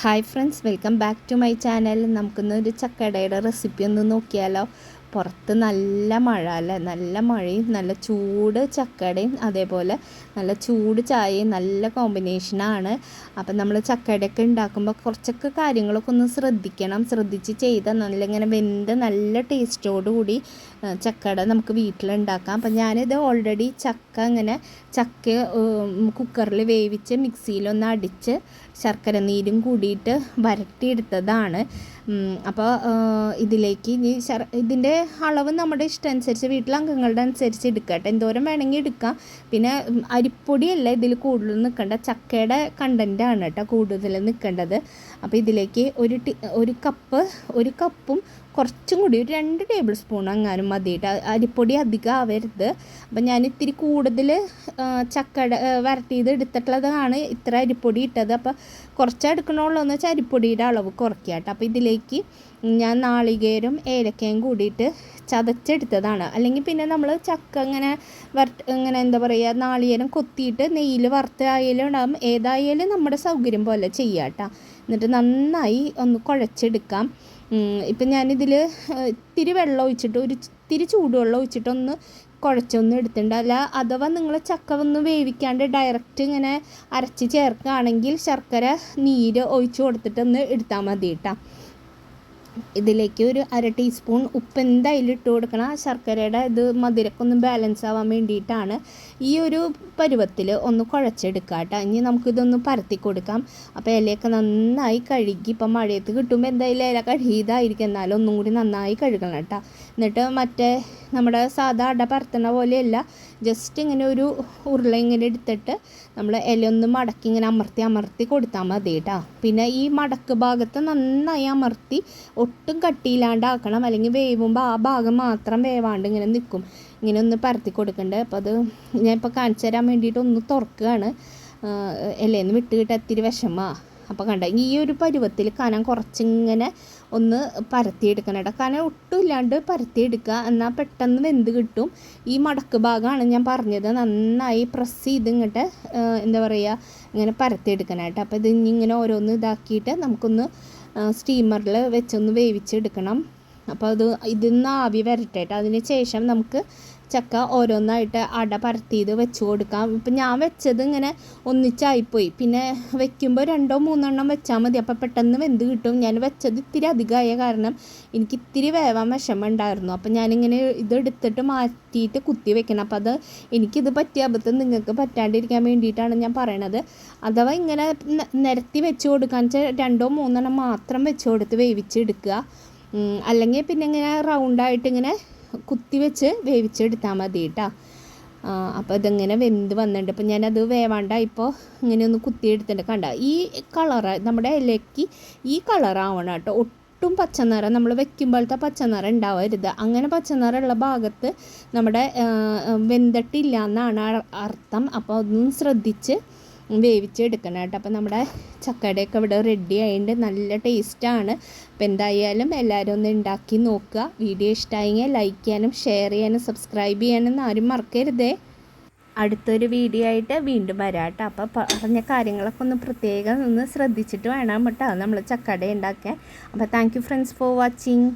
Hi friends welcome back to my channel നമുക്കിന്ന് ഒരു ചക്കടയുടെ recipe ഒന്ന് നോക്കിയാലോ. പുറത്ത് നല്ല മഴ അല്ലേ? നല്ല മഴയും നല്ല ചൂട് ചക്കടയും അതേപോലെ നല്ല ചൂട് ചായയും നല്ല കോമ്പിനേഷനാണ് അപ്പം നമ്മൾ ചക്കടയൊക്കെ ഉണ്ടാക്കുമ്പോൾ കുറച്ചൊക്കെ കാര്യങ്ങളൊക്കെ ഒന്ന് ശ്രദ്ധിക്കണം. ശ്രദ്ധിച്ച് ചെയ്താൽ നല്ല ഇങ്ങനെ വെന്ത് നല്ല ടേസ്റ്റോടുകൂടി ചക്കട നമുക്ക് വീട്ടിലുണ്ടാക്കാം അപ്പം ഞാനിത് ഓൾറെഡി ചക്ക ഇങ്ങനെ ചക്ക കുക്കറിൽ വേവിച്ച് മിക്സിയിലൊന്ന് അടിച്ച് ശർക്കര നീരും കൂടിയിട്ട് വരട്ടിയെടുത്തതാണ്. അപ്പോൾ ഇതിലേക്ക് ഇനി ഇതിന്റെ അളവ് നമ്മുടെ ഇഷ്ടം അനുസരിച്ച് വീട്ടിലെ അംഗങ്ങളുടെ അനുസരിച്ച് എടുക്കട്ടെ. എന്തോരം വേണമെങ്കിൽ എടുക്കാം. പിന്നെ അരിപ്പൊടിയല്ല ഇതിൽ കൂടുതൽ നിൽക്കേണ്ട ചക്കയുടെ കണ്ടന്റാണ് കേട്ടോ കൂടുതൽ നിൽക്കേണ്ടത്. അപ്പോൾ ഇതിലേക്ക് ഒരു ഒരു കപ്പ് ഒരു കപ്പും കുറച്ചും കൂടി ഒരു രണ്ട് ടേബിൾ സ്പൂൺ അങ്ങാനും മതിയിട്ട്. അരിപ്പൊടി അധികം ആവരുത്. അപ്പം ഞാൻ ഇത്തിരി കൂടുതൽ ചക്കട വരട്ടിയത് എടുത്തിട്ടുള്ളതാണ് ഇത്ര അരിപ്പൊടി ഇട്ടത്. അപ്പോൾ കുറച്ച് എടുക്കണുള്ളൂ വെച്ചാൽ അരിപ്പൊടിയുടെ അളവ് കുറയ്ക്കുക കേട്ടോ. അപ്പോൾ ഇതിലേക്ക് ഞാൻ നാളികേരം ഏലക്കയും കൂടിയിട്ട് ചതച്ചെടുത്തതാണ്. അല്ലെങ്കിൽ പിന്നെ നമ്മൾ ചക്ക ഇങ്ങനെ വരട്ട് ഇങ്ങനെ എന്താ പറയുക നാളികേരം കൊത്തിയിട്ട് നെയ്യിൽ വറുത്തായാലും ഉണ്ടാകും ഏതായാലും നമ്മുടെ സൗകര്യം പോലെ ചെയ്യാം കേട്ടോ. എന്നിട്ട് നന്നായി ഒന്ന് കുഴച്ചെടുക്കാം. ഇപ്പം ഞാനിതിൽ ഇത്തിരി വെള്ളം ഒഴിച്ചിട്ട് ഒരു ഇത്തിരി ചൂടുവെള്ളം ഒഴിച്ചിട്ടൊന്ന് കുഴച്ചൊന്നും എടുത്തിട്ടുണ്ട്. അല്ല അഥവാ നിങ്ങൾ ചക്ക ഒന്ന് വേവിക്കാണ്ട് ഡയറക്റ്റ് ഇങ്ങനെ അരച്ച് ചേർക്കുകയാണെങ്കിൽ ശർക്കര നീര് ഒഴിച്ച് കൊടുത്തിട്ടൊന്ന് എടുത്താൽ മതി കേട്ടോ ഇതിലേക്ക് ഒരു അര ടീസ്പൂൺ ഉപ്പ് എന്തായാലും ഇട്ട് കൊടുക്കണം. ആ ശർക്കരയുടെ ഇത് മധുരക്കൊന്ന് ബാലൻസ് ആവാൻ വേണ്ടിയിട്ടാണ് ഈ ഒരു പരുവത്തിൽ ഒന്ന് കുഴച്ചെടുക്കുക കേട്ടോ. ഇനി നമുക്കിതൊന്ന് പരത്തി കൊടുക്കാം. അപ്പോൾ ഇലയൊക്കെ നന്നായി കഴുകി ഇപ്പം മഴയത്ത് കിട്ടുമ്പോൾ എന്തായാലും ഇല കഴുകിയതായിരിക്കും. എന്നാലും ഒന്നും കൂടി നന്നായി കഴുകണം കേട്ടോ. എന്നിട്ട് മറ്റേ നമ്മുടെ സാധാ അട പരത്തണ പോലെയല്ല ജസ്റ്റ് ഇങ്ങനെ ഒരു ഉരുള ഇങ്ങനെ എടുത്തിട്ട് നമ്മൾ ഇലയൊന്ന് മടക്കി ഇങ്ങനെ അമർത്തി അമർത്തി കൊടുത്താൽ മതി കേട്ടോ പിന്നെ ഈ മടക്ക് ഭാഗത്ത് നന്നായി അമർത്തി ഒട്ടും കട്ടിയില്ലാണ്ടാക്കണം. അല്ലെങ്കിൽ വേവുമ്പോൾ ആ ഭാഗം മാത്രം വേവാണ്ട് ഇങ്ങനെ നിൽക്കും ഇങ്ങനെ ഒന്ന് പരത്തി കൊടുക്കണ്ടേ. അപ്പോൾ അത് ഞാൻ ഇപ്പോൾ കാണിച്ചു തരാൻ വേണ്ടിയിട്ട് ഒന്ന് തുറക്കുകയാണ്. ഇലയിൽ വിട്ട് കിട്ടാൻ ഇത്തിരി വിഷമമാണ് അപ്പോൾ കണ്ട ഈ ഒരു പരുവത്തിൽ കനം കുറച്ചിങ്ങനെ ഒന്ന് പരത്തിയെടുക്കണം കേട്ടോ. കനം ഒട്ടും ഇല്ലാണ്ട് പരത്തിയെടുക്കുക. എന്നാൽ പെട്ടെന്ന് വെന്ത് കിട്ടും. ഈ മടക്ക് ഭാഗമാണ് ഞാൻ പറഞ്ഞത്. നന്നായി പ്രസ് ചെയ്ത് ഇങ്ങോട്ട് എന്താ പറയുക ഇങ്ങനെ പരത്തിയെടുക്കണം കേട്ടോ. അപ്പോൾ ഇത് ഇങ്ങനെ ഓരോന്ന് ഇതാക്കിയിട്ട് നമുക്കൊന്ന് സ്റ്റീമറിൽ വെച്ചൊന്ന് വേവിച്ചെടുക്കണം. അപ്പോൾ അത് ഇതിന്ന് ആവി വരട്ടെ കേട്ടോ. അതിന് ശേഷം നമുക്ക് ചക്ക ഓരോന്നായിട്ട് അട പരത്തിയത് വെച്ച് കൊടുക്കാം. ഇപ്പം ഞാൻ വെച്ചത് ഇങ്ങനെ ഒന്നിച്ചായിപ്പോയി. പിന്നെ വെക്കുമ്പോൾ രണ്ടോ മൂന്നെണ്ണം വെച്ചാൽ മതി. അപ്പോൾ പെട്ടെന്ന് വെന്ത് കിട്ടും. ഞാൻ വെച്ചത് ഇത്തിരി അധികമായ കാരണം എനിക്ക് ഇത്തിരി വേവാൻ വിഷമം ഉണ്ടായിരുന്നു അപ്പം ഞാനിങ്ങനെ ഇതെടുത്തിട്ട് മാറ്റിയിട്ട് കുത്തി വെക്കണം. അപ്പം അത് എനിക്കിത് പറ്റിയ അബദ്ധം നിങ്ങൾക്ക് പറ്റാണ്ടിരിക്കാൻ വേണ്ടിയിട്ടാണ് ഞാൻ പറയണത്. അഥവാ ഇങ്ങനെ നിരത്തി വെച്ച് കൊടുക്കാൻ വെച്ചാൽ രണ്ടോ മൂന്നെണ്ണം മാത്രം വെച്ച് കൊടുത്ത് വേവിച്ചെടുക്കുക അല്ലെങ്കിൽ പിന്നെ ഇങ്ങനെ റൗണ്ടായിട്ട് ഇങ്ങനെ കുത്തി വെച്ച് വേവിച്ചെടുത്താൽ മതി കേട്ടോ അപ്പോൾ ഇതിങ്ങനെ വെന്ത് വന്നിട്ടുണ്ട് അപ്പോൾ ഞാനത് വേവാണ്ടായിപ്പോൾ ഇങ്ങനെ ഒന്ന് കുത്തിയെടുത്തിട്ട് കണ്ട ഈ കളറ് നമ്മുടെ ഇലയ്ക്ക് ഈ കളറാവണം കേട്ടോ ഒട്ടും പച്ചനിറം നമ്മൾ വെക്കുമ്പോഴത്തെ പച്ചനിറം ഉണ്ടാവരുത് അങ്ങനെ പച്ചനിറമുള്ള ഭാഗത്ത് നമ്മുടെ വെന്തിട്ടില്ല എന്നാണ് അർത്ഥം. അപ്പോൾ അതൊന്നും ശ്രദ്ധിച്ച് വേവിച്ചെടുക്കണം കേട്ടോ. അപ്പോൾ നമ്മുടെ ചക്കടയൊക്കെ ഇവിടെ റെഡി ആയിട്ടുണ്ട്. നല്ല ടേസ്റ്റാണ് അപ്പോൾ എന്തായാലും എല്ലാവരും ഒന്ന് ഉണ്ടാക്കി നോക്കുക. വീഡിയോ ഇഷ്ടമായെങ്കിൽ ലൈക്ക് ചെയ്യാനും ഷെയർ ചെയ്യാനും സബ്സ്ക്രൈബ് ചെയ്യാനും ആരും മറക്കരുതേ. അടുത്തൊരു വീഡിയോ ആയിട്ട് വീണ്ടും വരാം കേട്ടോ. അപ്പോൾ പറഞ്ഞ കാര്യങ്ങളൊക്കെ ഒന്ന് പ്രത്യേകം ഒന്ന് ശ്രദ്ധിച്ചിട്ട് വേണം കേട്ടോ. നമ്മൾ ചക്കട ഉണ്ടാക്കാൻ. അപ്പോൾ താങ്ക് ഫ്രണ്ട്സ് ഫോർ വാച്ചിങ്